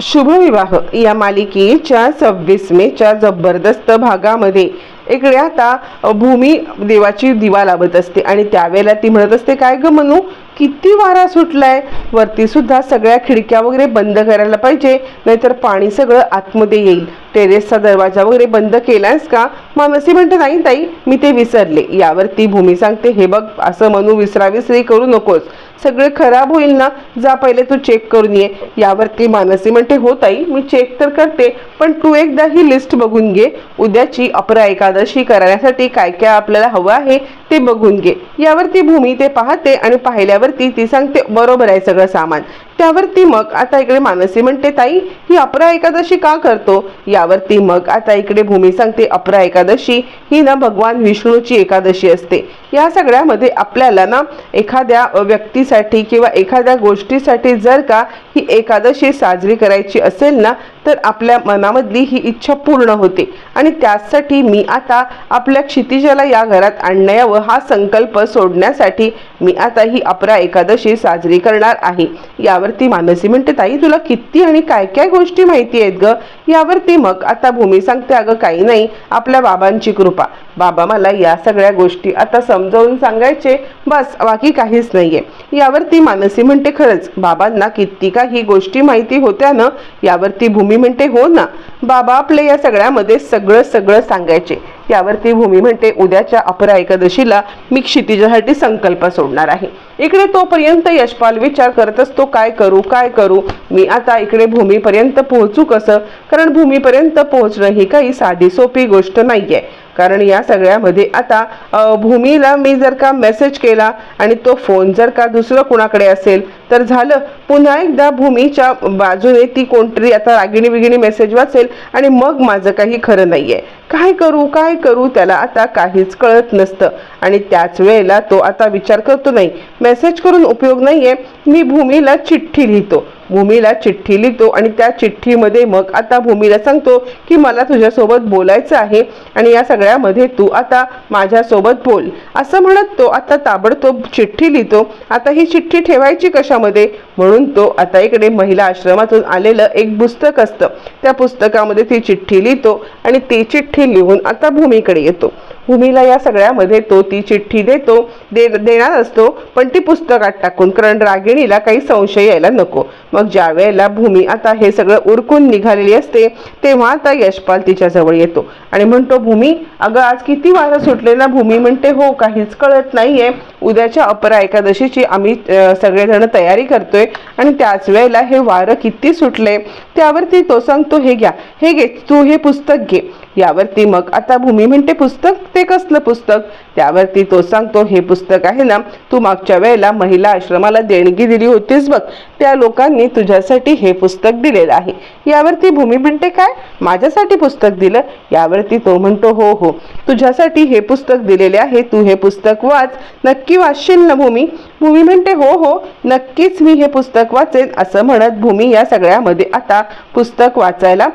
शुभविवाह. या मालिकेच्या सव्वीस मेच्या जबरदस्त भागामध्ये इकडे आता भूमी देवाची दिवा लावत असते. आणि त्यावेळेला ती म्हणत असते काय ग म्हणू किती वारा सुटलाय? वरती सुद्धा सगळ्या खिडक्या वगैरे बंद करायला पाहिजे नाहीतर पाणी सगळं आतमध्ये येईल. टेरेसचा दरवाजा वगैरे बंद केलायस का? मानसी म्हणते नाही ताई मी ते विसरले. यावरती भूमी सांगते हे बघ असं म्हणू विसराविसरी करू नकोस. सगळे खराब होईल ना? जा पहिले तू चेक करून ये. यावरती मानसी म्हणते हो ताई मी चेक तर करते पण तू एकदा ही लिस्ट बघून घे. उद्याची अपरा एकादशी करण्यासाठी काय काय आपल्याला हवं आहे ते बघून घे. यावरती भूमी ते पाहते आणि पाहिल्यावर ती ती सांगते बरोबर आहे सगळं सामान. त्यावरती मग आता इकडे मानसी म्हणते ताई ही अपरा एकादशी का करतो? यावरती मग आता इकडे भूमी सांगते अपरा एकादशी ही ना भगवान विष्णूची एकादशी असते. या सगळ्यामध्ये आपल्याला ना एखाद्या व्यक्तीसाठी किंवा एखाद्या गोष्टीसाठी जर का ही एकादशी साजरी करायची असेल ना तर आपल्या मनामधली ही इच्छा पूर्ण होते. आणि त्यासाठी मी आता आपल्या क्षितिजाला या घरात आणण्यावर हा संकल्प सोडण्यासाठी मी आता ही अपरा एकादशी साजरी करणार आहे. यावरती मानसी म्हणते ताई तुला किती आणि काय काय गोष्टी माहिती आहेत ग? यावरती मग आता भूमी सांगते अगं काही नाही आपल्या बाबांची कृपा. बाबा मला या सगळ्या गोष्टी आता समजावून सांगायचे बस बाकी काहीच नाहीये. यावरती मानसी म्हणते खरंच बाबांना किती काही गोष्टी माहिती होत्या ना यावरती भूमी म्हणते हो ना बाबा आपले या सगळ्यामध्ये सगळं सगळं सांगायचे. यावरती भूमी म्हणते उद्याच्या अपरा एकादशीला मी क्षितिजासाठी संकल्प सोडणार आहे. इकडे तोपर्यंत यशपाल विचार करत असतो काय करू काय करू? मी आता इकडे भूमीपर्यंत पोहोचू कसं? कारण भूमीपर्यंत पोहोचणं ही काही साधी सोपी गोष्ट नाहीये. कारण या सगळ्यामध्ये आता भूमीला मी जर का मेसेज केला आणि तो फोन जर का दुसरं कुणाकडे असेल तर झालं पुन्हा एकदा भूमीच्या बाजूने ती कोणतरी आता रागिणी बिगिणी मेसेज वाचेल आणि मग माझं काही खरं नाही आहे काय करू काय करू त्याला आता काहीच कळत नसतं. आणि त्याच वेळेला तो आता विचार करतो नाही मेसेज करून उपयोग नाहीये. मी भूमीला चिठ्ठी लिहितो. भूमीला चिठ्ठी लिहितो आणि त्या चिठ्ठीमध्ये मग आता भूमीला सांगतो की मला तुझ्यासोबत बोलायचं आहे आणि या सगळ्यामध्ये तू आता माझ्यासोबत बोल. असं म्हणत तो आता ताबडतोब चिठ्ठी लिहितो. आता ही चिठ्ठी ठेवायची कशामध्ये? म्हणून तो आता इकडे महिला आश्रमातून आलेलं एक पुस्तक असतं. त्या पुस्तकामध्ये ती चिठ्ठी लिहितो आणि ती चिठ्ठी लिहून आता भूमीकडे येतो. भूमीला या सगळ्यामध्ये तो ती चिठ्ठी देतो दे देणार असतो पण ती पुस्तकात टाकून कारण रागिणीला काही संशय यायला नको. मग ज्या वेळेला भूमी आता हे सगळं उरकून निघालेली असते तेव्हा आता यशपाल तिच्या जवळ येतो आणि म्हणतो भूमी अगं आज किती वारं सुटले ना भूमी म्हणते हो काहीच कळत नाहीये. उद्याच्या अपरा एकादशीची आम्ही सगळेजण तयारी करतोय आणि त्याच वेळेला हे वारं किती सुटले त्यावरती तो सांगतो हे घ्या हे घे तू हे पुस्तक घे. यावरती मग आता भूमी म्हणते पुस्तक? ते कसलं पुस्तक? त्यावरती तो सांगतो हे पुस्तक आहे ना तू मागच्या वेळेला महिला आश्रमाला देणगी दिली होतीस बघ. त्या लोकांनी तुझ्यासाठी हे पुस्तक दिलेलं आहे. यावरती भूमी म्हणते काय? माझ्यासाठी पुस्तक दिलं? यावरती तो म्हणतो हो हो. तुझ्यासाठी हे पुस्तक दिलेले आहे. तू हे पुस्तक वाच. नक्की वाचशील ना भूमी? भूमी म्हणते हो हो नक्कीच मी हे पुस्तक वाचेन असं म्हणत भूमी या सगळ्यामध्ये आता पुस्तक वाचायला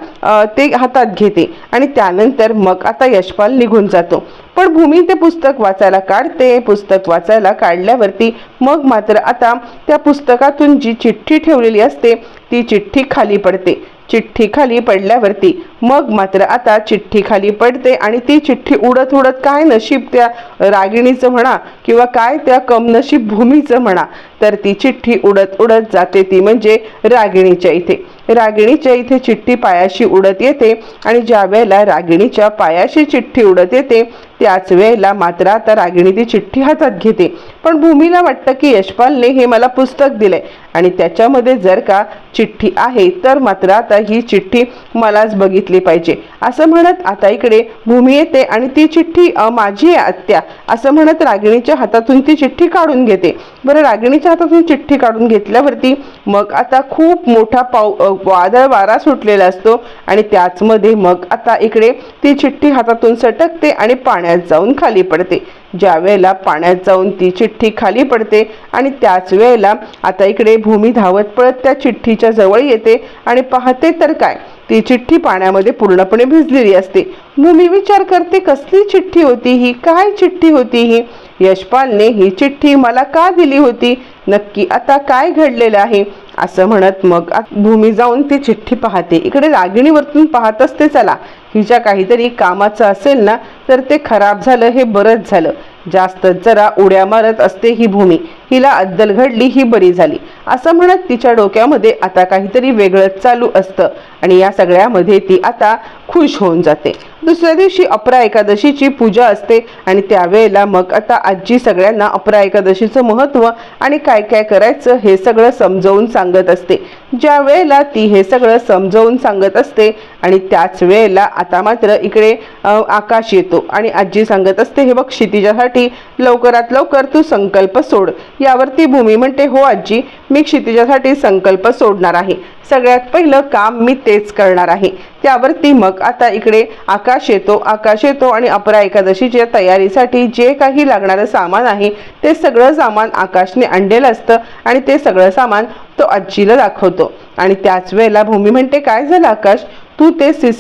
ते हातात घेते आणि त्यानंतर मग आता यशपाल निघून जातो. पण भूमी ते पुस्तक वाचायला काढते पुस्तक वाचायला काढल्यावरती मग मात्र आता त्या पुस्तकातून जी चिठ्ठी ठेवलेली असते ती चिठ्ठी खाली पडते. चिठ्ठी खाली पडल्यावरती मग मात्र आता चिठ्ठी खाली पडते आणि ती चिठ्ठी उडत उडत काय नशीब त्या रागिणीचं म्हणा किंवा काय त्या कमनशीब भूमीचं म्हणा तर ती चिठ्ठी उडत उडत जाते ती म्हणजे रागिणीच्या इथे. रागिणीच्या इथे चिठ्ठी पायाशी उडत येते आणि ज्या वेळेला रागिणीच्या पायाशी चिठ्ठी उडत येते त्याच वेळेला मात्र आता रागिणी ती चिठ्ठी हातात घेते. पण भूमीला वाटतं की यशपालने हे मला पुस्तक दिलंय आणि त्याच्यामध्ये जर का चिठ्ठी चिठ्ठी आहे तर मात्र आता ही चिठ्ठी मलाच बघितली पाहिजे. असं म्हणत आता इकडे भूमी येते आणि ती चिठ्ठी माझी आत्या. असं म्हणत रागिणीच्या हातातून ती चिठ्ठी काढून घेते. बरं रागिणीच्या हातातून चिठ्ठी काढून घेतल्यावरती मग आता खूप मोठा पाऊ वादळ वारा सुटलेला असतो आणि त्याचमध्ये मग आता इकडे ती चिठ्ठी हातातून सटकते आणि पाण्यात जाऊन खाली पडते. ज्या वेळेला पाण्यात जाऊन ती चिठ्ठी खाली पडते आणि त्याच वेळेला आता इकडे भूमी धावत पळत त्या चिठ्ठीच्या जवळ येते आणि पाहते तर काय ती चिठ्ठी पाण्यामध्ये पूर्णपणे भिजलेली असते. भूमी विचार करते कसली चिठ्ठी होती ही? काय चिठ्ठी होती ही? यशपालने ही चिठ्ठी मला का दिली होती? नक्की आता काय घडलेलं आहे? असं म्हणत मग भूमी जाऊन ती चिठ्ठी पाहते. इकडे रागिणीवरतून पाहत असते चला. हिच्या काहीतरी कामाचं असेल ना तर ते खराब झालं हे बरंच झालं. जास्त जरा उड्या मारत असते ही भूमी. हिला अद्दल घडली ही बरी झाली. असं म्हणत तिच्या डोक्यामध्ये आता काहीतरी वेगळंच चालू असतं. आणि या सगळ्यामध्ये ती आता खुश होऊन जाते. दुसऱ्या दिवशी अपरा एकादशीची पूजा असते आणि त्यावेळेला मग आता आजी सगळ्यांना अपरा एकादशीचं महत्त्व आणि काय काय करायचं हे सगळं समजावून सांगत असते. ज्या वेळेला ती हे सगळं समजावून सांगत असते आणि त्याच वेळेला आता मात्र इकडे आकाश येतो आणि आजी सांगत असते हे बघ क्षितिजासाठी लवकरात लवकर तू संकल्प सोड. यावरती भूमी म्हणते हो आजी मी क्षितिजासाठी संकल्प सोडणार आहे. सगळ्यात पहिलं काम मी तेच करणार आहे. त्यावरती मग आता इकडे आकाश येतो आकाश येतो आणि अपरा एकादशीच्या तयारीसाठी जे काही लागणारं सामान आहे ते सगळं सामान आकाशने आणलेलं असतं आणि ते सगळं सामान तो आजीला दाखवतो. आणि त्याच वेळेला भूमी म्हणते काय झालं आकाश? तू ते सिस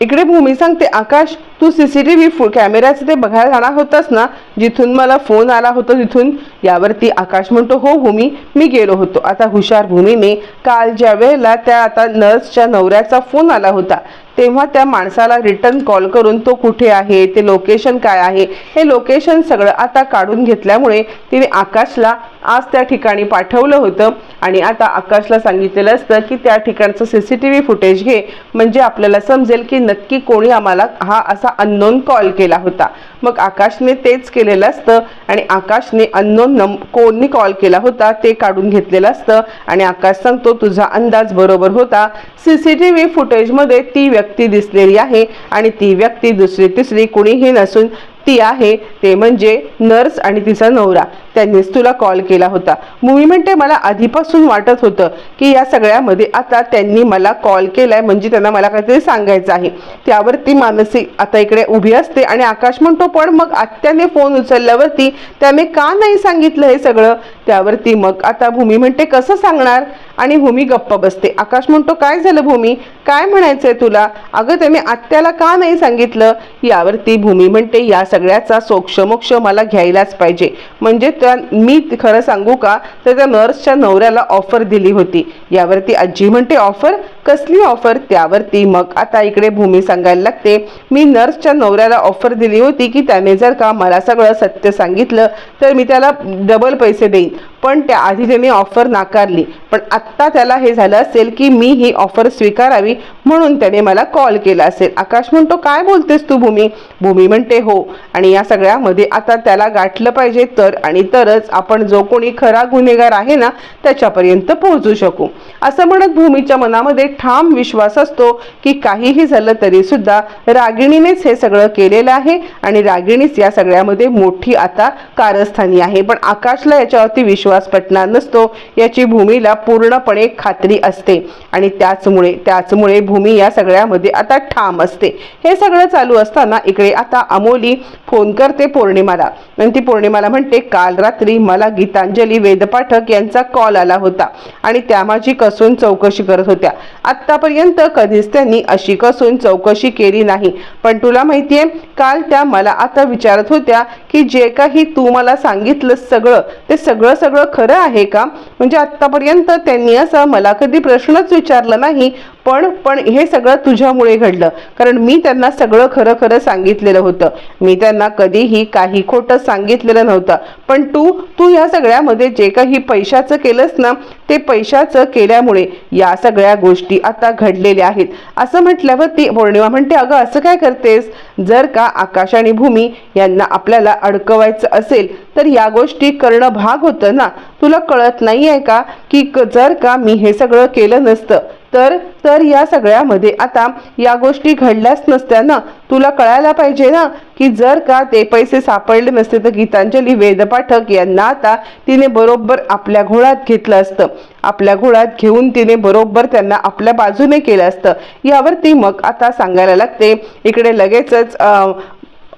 इकडे भूमी सांगते आकाश तू सी सी टी व्ही कॅमेऱ्याचं ते बघायला जाणार होतास ना? जिथून मला फोन आला होता तिथून यावरती आकाश म्हणतो हो भूमी मी गेलो होतो. आता हुशार भूमीने काल ज्या वेळेला त्या आता नर्सच्या नवऱ्याचा फोन आला होता. तेव्हा त्या माणसाला रिटर्न कॉल करून तो कुठे आहे ते लोकेशन काय आहे हे लोकेशन सगळं आता काढून घेतल्यामुळे तिने आकाशला आज त्या ठिकाणी पाठवलं होतं. आणि आता आकाशला सांगितलेलं असतं की त्या ठिकाणचं C C T V footage घे म्हणजे आपल्याला समजेल की नक्की कोणी आम्हाला हा असा अननोन कॉल केला होता. मग आकाशने तेच केलेलं असतं आणि आकाशने अननोन नम कोणी कॉल केला होता ते काढून घेतलेलं असतं. आणि आकाश सांगतो तुझा अंदाज बरोबर होता. सी सी टी व्ही फुटेजमध्ये ती व्यक्ती दिसलेली आहे आणि ती व्यक्ती दुसरी तिसरी कुणीही नसून ती आहे ते म्हणजे नर्स आणि तिचा नवरा. त्यांनीच तुला कॉल केला होता. मुवी म्हणते मला आधीपासून वाटत होतं की या सगळ्यामध्ये आता त्यांनी मला कॉल केलाय म्हणजे त्यांना मला काहीतरी सांगायचं आहे. त्यावर ती मानसिक आता इकडे उभी असते आणि आकाश म्हणतो पण मग आत्याने फोन उचलल्यावरती त्याने का नाही सांगितलं हे सगळं? त्यावरती मग आता भूमी म्हणते कसं सांगणार? आणि भूमी गप्प बसते. आकाश म्हणतो काय झालं भूमी? काय म्हणायचंय तुला? अगं त्याने आत्याला का नाही सांगितलं? यावरती भूमी म्हणते या सगळ्याचा सोक्षमोक्ष मला घ्यायलाच पाहिजे. म्हणजे त्या मी खरं सांगू का? तर त्या नर्सच्या नवऱ्याला ऑफर दिली होती. यावरती आजी म्हणते ऑफर कसली ऑफर त्यावरती मग आता इकडे भूमी सांगायला लागते. मी नर्सच्या नवऱ्याला ऑफर दिली होती की त्याने जर का मला सगळं सत्य सांगितलं तर मी त्याला डबल पैसे देईन. पण त्या आधी त्याने ऑफर नाकारली. पण आत्ता त्याला हे झालं असेल की मी ही ऑफर स्वीकारावी म्हणून त्याने मला कॉल केला असेल. आकाश म्हणतो काय बोलतेस तू भूमी? भूमी म्हणते हो. आणि या सगळ्यामध्ये आता त्याला गाठलं पाहिजे तर आणि तरच आपण जो कोणी खरा गुन्हेगार आहे ना त्याच्यापर्यंत पोहोचू शकू. असं म्हणत भूमीच्या मनामध्ये ठाम विश्वास असतो की काहीही झालं तरी सुद्धा रागिणीनेच हे सगळं केलेलं आहे आणि रागिणीच या सगळ्यामध्ये मोठी आता कारस्थानी आहे. पण आकाशला याच्यावरती विश्वास विश्वास पटणार नसतो. याची भूमीला पूर्णपणे खात्री असते. आणि त्याचमुळे त्याचमुळे भूमी या सगळ्यामध्ये आता ठाम असते. हे सगळं चालू असताना इकडे आता अमोली फोन करते पौर्णिमाला. आणि ती पौर्णिमाला म्हणते काल रात्री मला गीतांजली वेदपाठक यांचा कॉल आला होता. आणि त्या माझी कसून चौकशी करत होत्या. आत्तापर्यंत कधीच त्यांनी अशी कसून चौकशी केली नाही. पण तुला माहितीये काल त्या मला आता विचारत होत्या की जे काही तू मला सांगितलं सगळं ते सगळं सगळं खरं आहे का? म्हणजे आत्तापर्यंत त्यांनी असं मला कधी प्रश्नच विचारला नाही पण पण हे सगळं तुझ्यामुळे घडलं. कारण मी त्यांना सगळं खरं खरं सांगितलेलं होतं. मी त्यांना कधीही काही खोटं सांगितलेलं नव्हतं. पण तू तू ह्या सगळ्यामध्ये जे काही पैशाचं केलंस ना ते पैशाचं केल्यामुळे या सगळ्या गोष्टी आता घडलेल्या आहेत. असं म्हटल्यावर ती पौर्णिमा म्हणते अगं असं काय करतेस? जर का आकाश आणि भूमी यांना आपल्याला अडकवायचं असेल तर या गोष्टी करणं भाग होतं ना? तुला कळत नाही आहे का की क- जर का मी हे सगळं केलं नसतं तर तर या सगळ्यामध्ये आता या गोष्टी घडल्याच नसत्या ना. तुला कळायला पाहिजे ना की जर का ते पैसे सापडले नसते तर गीतांजली वेदपाठक यांना आता तिने बरोबर आपल्या घोळात घेतलं असतं. आपल्या घोळात घेऊन तिने बरोबर त्यांना आपल्या बाजूने केलं असतं. यावरती मग आता सांगायला लागते. इकडे लगेचच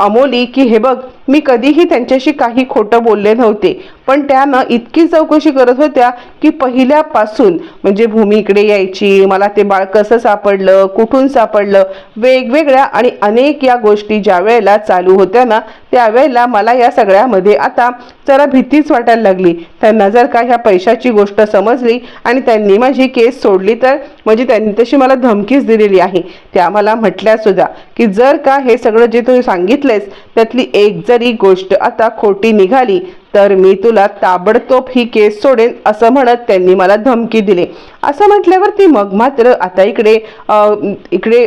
अमोली की हे बघ मी कधीही त्यांच्याशी काही खोटं बोलले नव्हते. पण त्यानं इतकी चौकशी करत होत्या की पहिल्यापासून म्हणजे भूमी इकडे यायची मला ते बाळ कसं सापडलं कुठून सापडलं वेगवेगळ्या आणि अनेक या गोष्टी ज्या वेळेला चालू होत्या ना त्यावेळेला मला या सगळ्यामध्ये आता जरा भीतीच वाटायला लागली. त्यांना जर का ह्या पैशाची गोष्ट समजली आणि त्यांनी माझी केस सोडली तर म्हणजे त्यांनी तशी मला धमकीच दिलेली आहे. त्या मला म्हटल्या सुद्धा की जर का हे सगळं जे तू सांगितलेस त्यातली एक जरी गोष्ट आता खोटी निघाली तर मी तुला ताबडतोब ही केस सोडेन असं म्हणत त्यांनी मला धमकी दिली. असं म्हटल्यावरती मग मात्र आता इकडे इकडे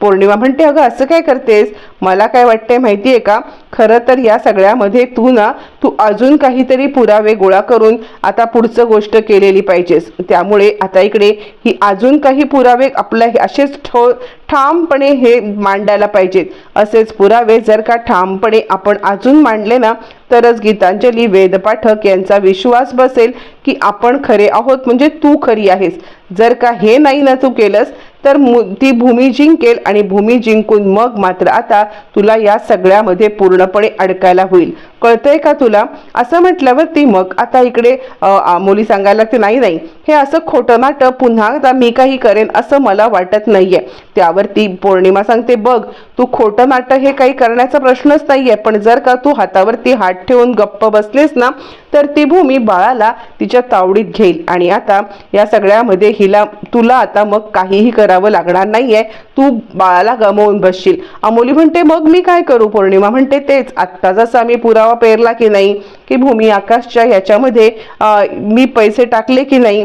पौर्णिमा म्हणते अगं असं काय करतेस? मला काय वाटतंय माहिती आहे का? खरं तर या सगळ्यामध्ये तू ना तू अजून काहीतरी पुरावे गोळा करून आता पुढचं गोष्ट केलेली पाहिजेस. त्यामुळे आता इकडे ही अजून काही पुरावे आपल्या हे असेच ठो ठामपणे हे मांडायला पाहिजेत. असेच पुरावे जर का ठामपणे आपण अजून मांडले ना तरच गीतांजली वेदपाठक यांचा विश्वास बसेल की आपण खरे आहोत म्हणजे तू खरी आहेस. जर का हे नाही ना तू केलंस तर मु ती भूमी जिंकेल आणि भूमी जिंकून मग मात्र आता तुला या सगळ्यामध्ये पूर्णपणे अडकायला होईल. कळतंय का तुला? असं म्हटल्यावरती मग आता इकडे मुली सांगायला लागते नाही नाही हे असं खोटं नाटं पुन्हा एकदा मी काही करेन असं मला वाटत नाहीये. त्यावरती पौर्णिमा सांगते बघ तू खोटं नाटं हे काही करण्याचा प्रश्नच नाहीये पण जर का तू हातावरती हात ठेवून गप्प बसलेस ना तर ती भूमी बाळाला तिच्या तावडीत घेईल. आणि आता या सगळ्यामध्ये हिला तुला आता मग काहीही करावं लागणार नाहीये. तू बाळाला गमावून बसशील. अमोली म्हणते मग मी काय करू पौर्णिमा? म्हणते तेच आत्ता जसा मी पुरावा पेरला की नाही की भूमी आकाशच्या ह्याच्यामध्ये मी पैसे टाकले की नाही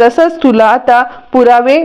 तसंच तुला आता पुरावे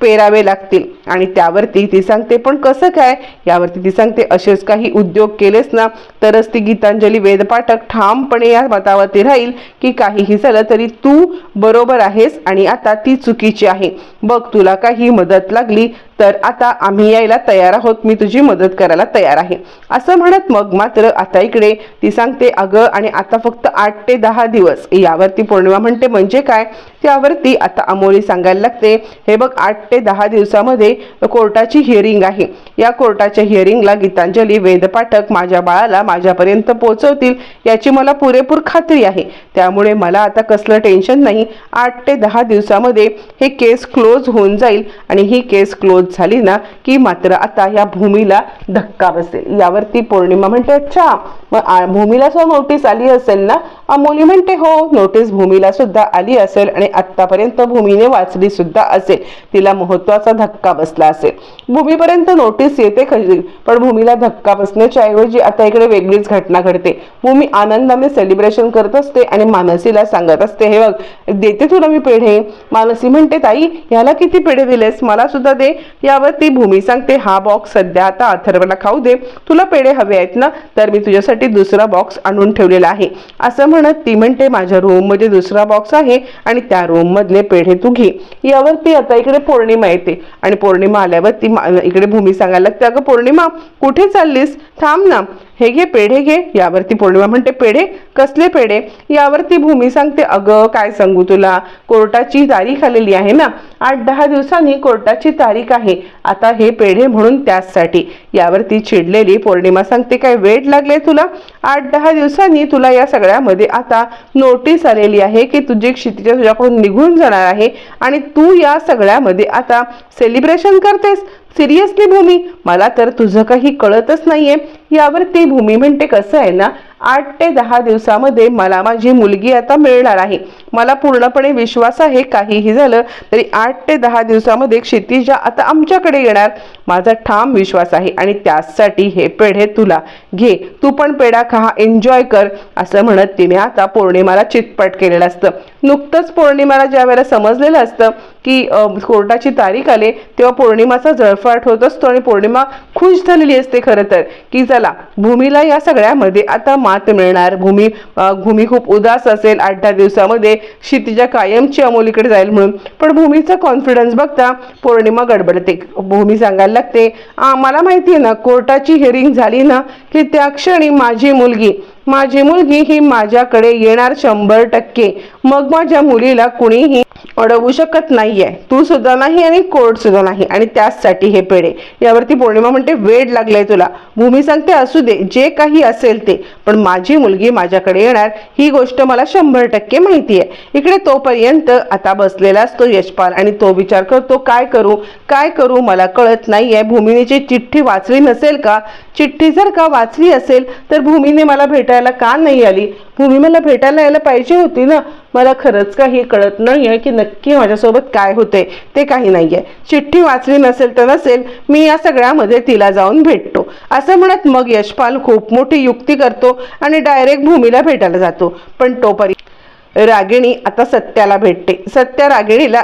पेरावे लागतील. आणि त्यावरती ती सांगते पण कसं काय? यावरती ती सांगते असेच काही उद्योग केलेस ना तरच ती गीतांजली वेदपाठक ठामपणे या मतावरती राहील की काहीही झालं तरी तू बरोबर आहेस आणि आता ती चुकीची आहे. बघ तुला काही मदत लागली तर आता आम्ही यायला तयार आहोत. मी तुझी मदत करायला तयार आहे. असं म्हणत मग मात्र आता इकडे ती सांगते अगं आणि आता फक्त आठ ते दहा दिवस. यावरती पौर्णिमा म्हणते म्हणजे काय? त्यावरती आता अमोली सांगायला लागते हे बघ आठ ते दहा दिवसामध्ये कोर्टाची हिअरिंग आहे. या कोर्टाच्या हिअरिंगला गीतांजली वेदपाठक माझ्या बाळाला माझ्यापर्यंत पोहोचवतील याची मला पुरेपूर खात्री आहे. त्यामुळे मला आता कसलं टेन्शन नाही. आठ ते दहा दिवसामध्ये हे केस क्लोज होऊन जाईल आणि ही केस क्लोज झाली ना की मात्र आता या भूमीला धक्का बसेल. यावरती पौर्णिमा म्हणते अच्छा मग आ- भूमीला सुद्धा नोटीस आली असेल ना? अमोली म्हणते हो नोटीस भूमीला सुद्धा आली असेल आणि आत्तापर्यंत आतापर्यंत भूमीने वाचली सुद्धा असेल. तिला महत्त्वाचा धक्का बसला असेल. भूमीपर्यंत नोटीस येते खरी पण भूमीला धक्का बसण्याच्या ऐवजी आता इकडे वेगळीच घटना घडते. भूमी आनंदाने सेलिब्रेशन करत असते आणि मानसीला सांगत असते हे बघ देते तुला मी पेढे. मानसी म्हणते ताई ह्याला किती पेढे दिलेस? मला सुद्धा दे. यावर ती भूमी सांगते हा बॉक्स सध्या आता अथर्वला खाऊ दे. तुला पेढे हवे आहेत ना? तर मी तुझ्यासाठी दुसरा बॉक्स आणून ठेवलेला आहे. असं म्हणत ती म्हणते माझ्या रूममध्ये दुसरा बॉक्स आहे आणि त्या रूम मधले पेढे तू घे. यावरती आता इकडे पौर्णिमा येते. आणि पौर्णिमा आल्यावर ती इकडे भूमी सांगायला लागते अगं पौर्णिमा कुठे चाललीस? थांब ना. हे घे पेढे घे. यावरती पौर्णिमा म्हणते पेढे कसले पेढे यावरती भूमी सांगते अगं काय सांगू तुला? कोर्टाची तारीख आलेली आहे ना. आठ दहा दिवसांनी कोर्टाची तारीख आहे. आता हे पेढे म्हणून त्याचसाठी. यावरती चिडलेली पौर्णिमा सांगते काय वेळ लागले तुला? आठ दहा दिवसांनी तुला या सगळ्यामध्ये आता नोटीस आलेली आहे की तुझी क्षितिजा तुझ्याकडून निघून जाणार आहे. आणि तू या सगळ्यामध्ये आता सेलिब्रेशन करतेस. सिरियसली भूमी? मला तर तुझं काही कळतच नाहीये. यावरती भूमी म्हणते कसं आहे ना आठ ते दहा दिवसामध्ये मला माझी मुलगी आता मिळणार आहे. मला पूर्णपणे विश्वास आहे काहीही झालं तरी आठ ते दहा दिवसामध्ये क्षितिजा आता आमच्याकडे येणार. माझा ठाम विश्वास आहे आणि त्यासाठी हे पेढे तुला. घे तू पण पेढा खा एन्जॉय कर असं म्हणत तिने आता पौर्णिमाला चितपट केलेलं असतं. नुकतंच पौर्णिमाला ज्या वेळेला समजलेलं असतं की कोर्टाची तारीख आले तेव्हा पौर्णिमाचा जळ जळफाट होत असतो आणि पौर्णिमा खुश झालेली असते खरं तर. की चला भूमीला या सगळ्यामध्ये आता मात मिळणार. भूमी भूमी खूप उदास असेल. आठ दहा दिवसामध्ये क्षितिजा कायमची अमोलीकडे जाईल म्हणून. पण भूमीचा कॉन्फिडन्स बघता पौर्णिमा गडबडते. भूमी सांगायला लागते मला माहिती आहे ना कोर्टाची हिअरिंग झाली ना की त्या क्षणी माझी मुलगी माझी मुलगी ही माझ्याकडे येणार शंभर टक्के. मग माझ्या मुलीला कुणीही अडवू शकत नाहीये. तू सुद्धा नाही आणि कोर्ट सुद्धा नाही. आणि त्याचसाठी हे पेढे. यावरती पौर्णिमा म्हणते वेड लागलाय तुला. भूमी सांगते असू दे जे काही असेल ते. पण माझी मुलगी माझ्याकडे येणार ही गोष्ट मला शंभर टक्के माहिती आहे. इकडे तोपर्यंत आता बसलेला असतो यशपाल आणि तो विचार करतो काय करू? काय करू? मला कळत नाही आहे भूमिनीची चिठ्ठी वाचली नसेल का? चिठ्ठी जर का वाचली असेल तर भूमीने मला भेटायला का नाही आली? तुम्ही मला भेटायला यायला पाहिजे होती ना? मला खरंच काही कळत नाही आहे की नक्की माझ्यासोबत काय होते ते काही नाहीये. चिठ्ठी वाचली नसेल तर नसेल मी या सगळ्यामध्ये तिला जाऊन भेटतो. असं म्हणत मग यशपाल खूप मोठी युक्ती करतो आणि डायरेक्ट भूमीला भेटायला जातो. पण तोपर्यंत रागिणी आता सत्याला भेटते. सत्या रागिणीला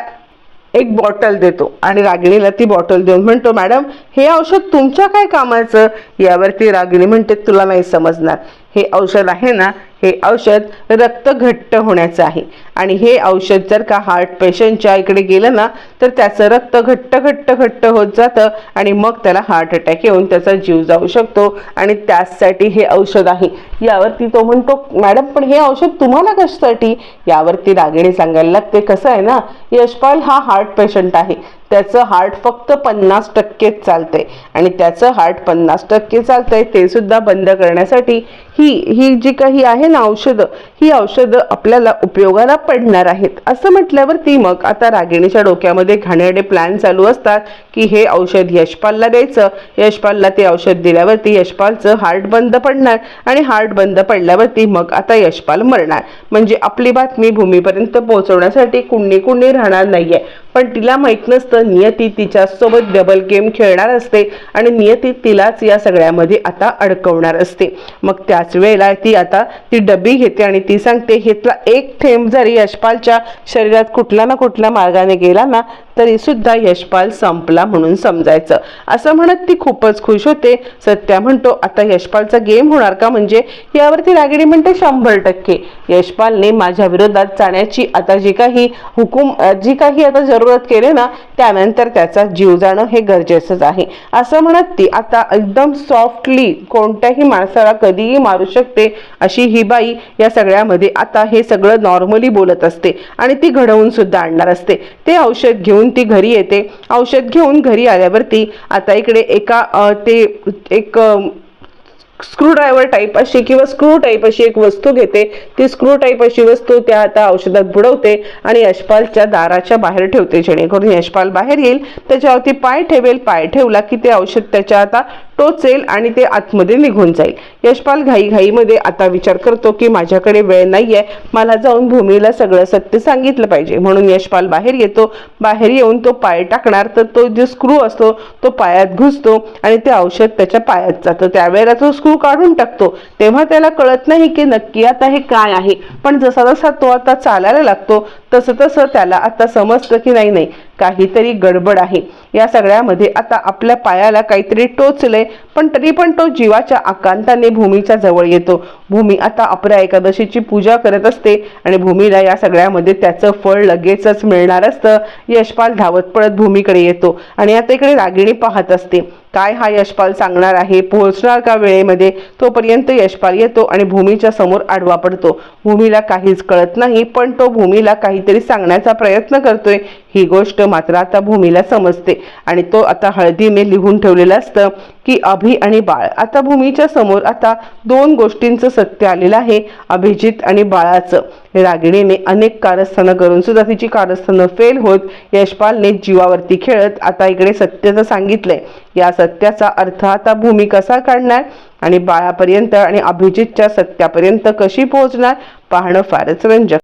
एक बॉटल देतो आणि रागिणीला ती बॉटल देऊन म्हणतो मॅडम हे औषध तुमच्या काय कामाचं? यावरती रागिणी म्हणते तुला नाही समजणार. हे औषध आहे ना हे औषध रक्त घट्ट होण्याचं आहे. आणि हे औषध जर का हार्ट पेशंटच्या इकडे गेलं ना तर त्याचं रक्त घट्ट घट्ट घट्ट होत जातं आणि मग त्याला हार्ट अटॅक येऊन त्याचा जीव जाऊ शकतो. आणि त्याचसाठी हे औषध आहे. यावरती तो म्हणतो मॅडम पण हे औषध तुम्हाला कशासाठी? यावरती रागिणी सांगायला लागते. कसं आहे ना यशपाल हा हार्ट पेशंट आहे. त्याचं हार्ट फक्त पन्नास टक्केच चालतंय. आणि त्याचं हार्ट पन्नास टक्के चालतंय ते सुद्धा बंद करण्यासाठी ही ही जी काही आहे ना औषधं ही औषधं आपल्याला उपयोगाला पडणार आहेत. असं म्हटल्यावरती मग आता रागिणीच्या डोक्यामध्ये घाणेरडे प्लॅन चालू असतात की हे औषध यशपालला द्यायचं. यशपालला ते औषध दिल्यावरती यशपालचं हार्ट बंद पडणार. आणि हार्ट बंद पडल्यावरती मग आता यशपाल मरणार. म्हणजे आपली बातमी भूमीपर्यंत पोहोचवण्यासाठी कुणी कुणी राहणार नाहीये. पण तिला माहीत नसतं नियती तिच्यासोबत डबल गेम खेळणार असते आणि नियती तिलाच या सगळ्यामध्ये आता अडकवणार असते. मग त्याच वेळेला ती आता ती डबी घेते आणि ती सांगते घेतला एक थेंब जरी यशपालच्या शरीरात कुठल्या ना कुठल्या मार्गाने गेला ना तरी सुद्धा यशपाल संपला म्हणून समजायचं. असं म्हणत ती खूपच खुश होते. सत्या म्हणतो आता यशपालचा गेम होणार का म्हणजे? यावरती रागिणी म्हणते शंभर टक्के. यशपालने माझ्या विरोधात जाण्याची आता जी काही हुकूम जी काही आता जरूरत केली ना त्यानंतर त्याचा जीव जाणं हे गरजेचंच आहे. असं म्हणत ती आता एकदम सॉफ्टली कोणत्याही माणसाला कधीही मारू शकते अशी ही बाई या सगळ्यामध्ये आता हे सगळं नॉर्मली बोलत असते आणि ती घडवून सुद्धा आणणार असते. ते औषध घेऊन ती घरी येते. औषध घेऊन घरी आल्यावरती आता इकडे एका ते एक स्क्रूड्रायव्हर स्क्रू टाईप अशी किंवा स्क्रू टाईप अशी एक वस्तू घेते. ती स्क्रू टाईप अशी वस्तू त्या आता औषधात बुडवते आणि यशपालच्या दाराच्या बाहेर ठेवते. जेणेकरून यशपाल बाहेर येईल. त्याच्यावरती पाय ठेवेल. पाय ठेवला की ते औषध त्याच्या आता टोचेल आणि ते आतमध्ये निघून जाईल. यशपाल घाईघाईमध्ये आता विचार करतो की माझ्याकडे वेळ नाहीये. मला जाऊन भूमीला सगळं सत्य सांगितलं पाहिजे. म्हणून यशपाल बाहेर येतो. बाहेर येऊन तो पाय टाकणार तर तो जो स्क्रू असतो तो पायात घुसतो आणि ते औषध त्याच्या पायात जातं. त्यावेळेला तो स्क्रू काढून टाकतो. तेव्हा त्याला कळत नाही की नक्की आता हे काय आहे. पण जसा जसा तो आता चालायला लागतो तसं तसं त्याला आता समजतं की नाही नाही. काहीतरी गडबड आहे. या सगळ्यामध्ये आता आपल्या पायाला काहीतरी टोचलंय पण तरी पण तो जीवाच्या आकांताने भूमीच्या जवळ येतो. भूमी आता अपरा एकादशीची पूजा करत असते आणि भूमीला या सगळ्यामध्ये त्याचं फळ लगेचच मिळणार असतं. यशपाल धावत पळत भूमीकडे येतो आणि आता इकडे रागिणी पाहत असते. काय हा यशपाल सांगणार आहे? पोहोचणार का वेळेमध्ये? तोपर्यंत यशपाल येतो आणि भूमीच्या समोर आडवा पडतो. भूमीला काहीच कळत नाही पण तो भूमीला काहीतरी सांगण्याचा प्रयत्न करतोय. ही गोष्ट मात्र आता भूमीला समजते आणि तो आता हळदीने लिहून ठेवलेलं असतं की अभि आणि बाळ. आता भूमीच्या समोर आता दोन गोष्टींचं सत्य आलेलं आहे अभिजित आणि बाळाचं. रागिणीने अनेक कारस्थानं करून सुद्धा तिची कारस्थानं फेल होत. यशपालने जीवावरती खेळत आता इकडे सत्याचं सांगितलंय. या सत्याचा अर्थ आता भूमी कसा काढणार? आणि बाळापर्यंत आणि अभिजितच्या सत्यापर्यंत कशी पोहोचणार? पाहणं फारच रंजक